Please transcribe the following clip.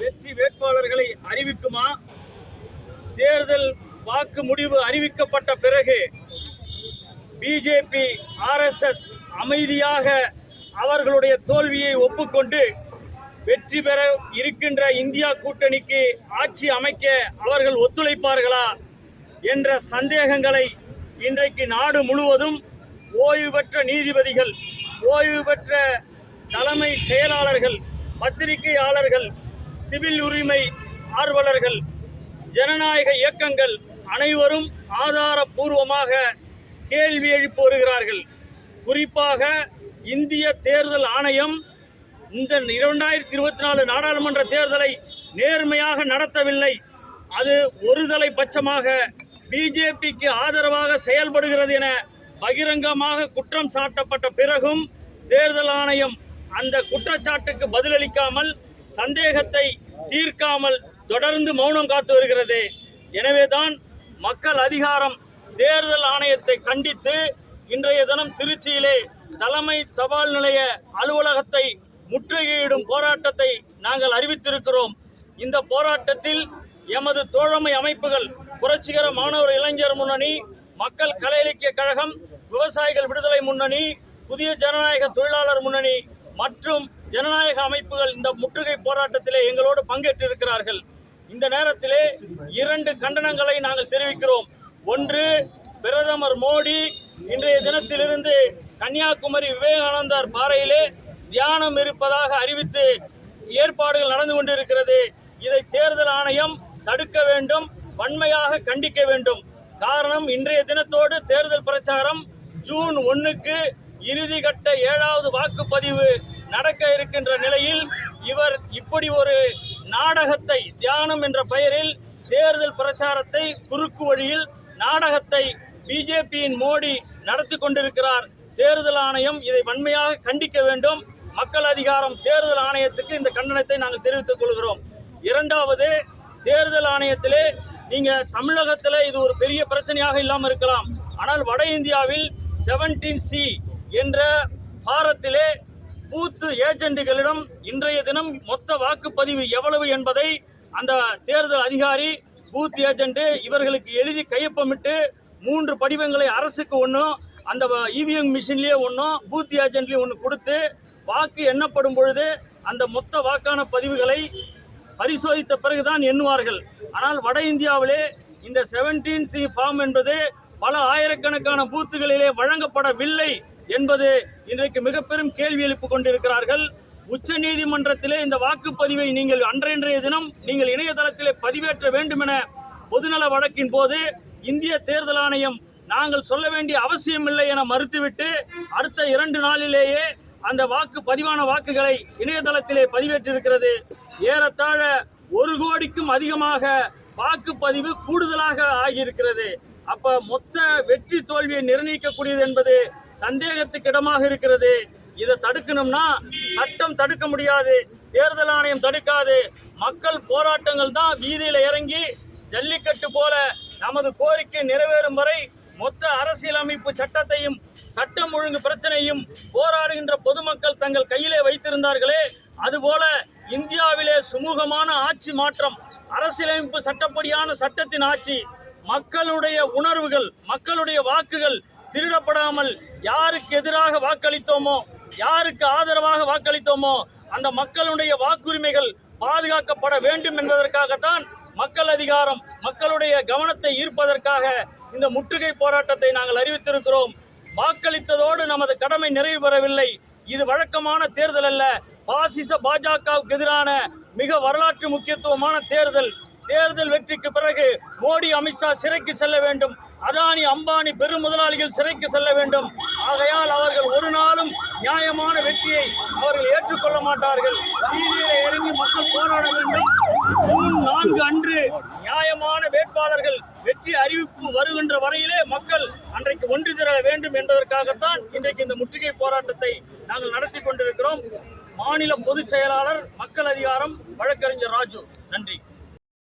வெற்றி வேட்பாளர்களை அறிவிக்குமா? தேர்தல் வாக்கு முடிவு அறிவிக்கப்பட்ட பிறகு பிஜேபி ஆர்எஸ்எஸ் அமைதியாக அவர்களுடைய தோல்வியை ஒப்புக்கொண்டு வெற்றி பெற இருக்கின்ற இந்தியா கூட்டணிக்கு ஆட்சி அமைக்க அவர்கள் ஒத்துழைப்பார்களா என்ற சந்தேகங்களை இன்றைக்கு நாடு முழுவதும் ஓய்வு பெற்ற நீதிபதிகள் ஓய்வு பெற்ற தலைமை செயலாளர்கள் பத்திரிகையாளர்கள் சிவில் உரிமை ஆர்வலர்கள் ஜனநாயக இயக்கங்கள் அனைவரும் ஆதாரபூர்வமாக கேள்வி எழுப்பி வருகிறார்கள். குறிப்பாக இந்திய தேர்தல் ஆணையம் இந்த இரண்டாயிரத்தி இருபத்தி நாலு நாடாளுமன்ற தேர்தலை நேர்மையாக நடத்தவில்லை. அது ஒருதலை பட்சமாக பிஜேபிக்கு ஆதரவாக செயல்படுகிறது என பகிரங்கமாக குற்றம் சாட்டப்பட்ட பிறகும் தேர்தல் ஆணையம் அந்த குற்றச்சாட்டுக்கு பதிலளிக்காமல் சந்தேகத்தை தீர்க்காமல் தொடர்ந்து மௌனம் காத்து வருகிறது. எனவேதான் மக்கள் அதிகாரம் தேர்தல் ஆணையத்தை கண்டித்து இன்றைய தினம் திருச்சியிலே தலைமை தபால் நிலைய அலுவலகத்தை முற்றுகையிடும் போராட்டத்தை நாங்கள் அறிவித்திருக்கிறோம். இந்த போராட்டத்தில் எமது தோழமை அமைப்புகள் புரட்சிகர மாணவர் இளைஞர் முன்னணி மக்கள் கலை இலக்கிய கழகம் விவசாயிகள் விடுதலை முன்னணி புதிய ஜனநாயக தொழிலாளர் முன்னணி மற்றும் ஜனநாயக அமைப்புகள் இந்த முற்றுகை போராட்டத்திலே எங்களோடு பங்கேற்றிருக்கிறார்கள். இந்த நேரத்திலே இரண்டு கண்டனங்களை நாங்கள் தெரிவிக்கிறோம். ஒன்று பிரதமர் மோடி இன்றைய தினத்திலிருந்து கன்னியாகுமரி விவேகானந்தர் பாறையிலே தியானம் இருப்பதாக அறிவித்து ஏற்பாடுகள் நடந்து கொண்டிருக்கிறது. இதை தேர்தல் ஆணையம் தடுக்க வேண்டும் வன்மையாக கண்டிக்க வேண்டும். காரணம் இன்றைய தினத்தோடு தேர்தல் பிரச்சாரம் ஜூன் ஒன்றுக்கு இறுதி கட்ட ஏழாவது வாக்குப்பதிவு. நடக்க இருக்கின்ற நிலையில் இவர் இப்படி ஒரு நாடகத்தை தியானம் என்ற பெயரில் தேர்தல் பிரச்சாரத்தை குறுக்கு வழியில் நாடகத்தை பிஜேபியின் மோடி நடத்தி கொண்டிருக்கிறார். தேர்தல் ஆணையம் இதை வன்மையாக கண்டிக்க வேண்டும். மக்கள் அதிகாரம் தேர்தல் ஆணையத்துக்கு இந்த கண்டனத்தை நாங்கள் தெரிவித்துக் கொள்கிறோம். இரண்டாவது தேர்தல் ஆணையத்திலே நீங்க தமிழகத்தில் இது ஒரு பெரிய பிரச்சனையாக இல்லாமல் இருக்கலாம். ஆனால் வட இந்தியாவில் செவன்டீன் சி என்ற பாரத்திலே பூத்து ஏஜென்ட்டுகளிடம் இன்றைய தினம் மொத்த வாக்குப்பதிவு எவ்வளவு என்பதை அந்த தேர்தல் அதிகாரி பூத் ஏஜென்ட் இவர்களுக்கு எழுதி கையொப்பமிட்டு மூன்று படிவங்களை அரசுக்கு ஒன்றும் அந்த இவிஎம் மிஷின்லேயே ஒன்றும் பூத் ஏஜென்ட்லேயும் ஒன்று கொடுத்து வாக்கு எண்ணப்படும் பொழுது அந்த மொத்த வாக்கான பதிவுகளை பரிசோதித்த பிறகுதான் எண்ணுவார்கள். ஆனால் வட இந்தியாவிலே இந்த செவன்டீன் சி ஃபார்ம் என்பது பல ஆயிரக்கணக்கான பூத்துகளிலே வழங்கப்படவில்லை. என்பது இன்றைக்கு மிக பெரும் கேள்வி எழுப்பு கொண்டிருக்கிறார்கள். உச்ச நீதிமன்றத்திலே இந்த வாக்குப்பதிவை நீங்கள் அன்றைய தினம் நீங்கள் இணையதளத்திலே பதிவேற்ற வேண்டும் என பொதுநல வழக்கின் போது இந்திய தேர்தல் ஆணையம் நாங்கள் சொல்ல வேண்டிய அவசியமில்லை என மறுத்துவிட்டு அடுத்த இரண்டு நாளிலேயே அந்த வாக்கு பதிவான வாக்குகளை இணையதளத்திலே பதிவேற்றிருக்கிறது. ஏறத்தாழ ஒரு கோடிக்கும் அதிகமாக வாக்குப்பதிவு கூடுதலாக ஆகியிருக்கிறது. அப்ப மொத்த வெற்றி தோல்வியை நிர்ணயிக்கக்கூடியது என்பது சந்தேகத்துக்கு இடமாக இருக்கிறது. இதை தடுக்கணும்னா சட்டம் தடுக்க முடியாது தேர்தல் ஆணையம் தடுக்காது. மக்கள் போராட்டங்கள் தான் வீதியில் இறங்கி ஜல்லிக்கட்டு போல நமது கோரிக்கை நிறைவேறும் வரை மொத்த அரசியலமைப்பு சட்டத்தையும் சட்டம் ஒழுங்கு பிரச்சனையும் போராடுகின்ற பொதுமக்கள் தங்கள் கையிலே வைத்திருந்தார்களே அதுபோல இந்தியாவிலே சுமூகமான ஆட்சி மாற்றம் அரசியலமைப்பு சட்டப்படியான சட்டத்தின் ஆட்சி மக்களுடைய உணர்வுகள் மக்களுடைய வாக்குகள் திருடப்படாமல் யாருக்கு எதிராக வாக்களித்தோமோ யாருக்கு ஆதரவாக வாக்களித்தோமோ அந்த மக்களுடைய வாக்குரிமைகள் பாதுகாக்கப்பட வேண்டும் என்பதற்காகத்தான் மக்கள் அதிகாரம் மக்களுடைய கவனத்தை ஈர்ப்பதற்காக இந்த முற்றுகை போராட்டத்தை நாங்கள் அறிவித்திருக்கிறோம். வாக்களித்ததோடு நமது கடமை நிறைவு பெறவில்லை. இது வழக்கமான தேர்தல் அல்ல. பாசிச பாஜகவுக்கு எதிரான மிக வரலாற்று முக்கியத்துவமான தேர்தல். தேர்தல் வெற்றிக்கு பிறகு மோடி அமித்ஷா சிறைக்கு செல்ல வேண்டும். அதானி அம்பானி பெரும் முதலாளிகள் சிறைக்கு செல்ல வேண்டும். ஆகையால் அவர்கள் ஒரு நாளும் நியாயமான வெற்றியை அவர்கள் ஏற்றுக்கொள்ள மாட்டார்கள். வீதியிலே இறங்கி மக்கள் போராட வேண்டும். ஜூன் நான்கு அன்று நியாயமான வேட்பாளர்கள் வெற்றி அறிவிப்பு வருகின்ற வரையிலே மக்கள் அன்றைக்கு ஒன்று திரள வேண்டும் என்பதற்காகத்தான் இன்றைக்கு இந்த முற்றுகை போராட்டத்தை நாங்கள் நடத்தி கொண்டிருக்கிறோம். மாநில பொதுச் செயலாளர் மக்கள் அதிகாரம் வழக்கறிஞர் ராஜு. நன்றி.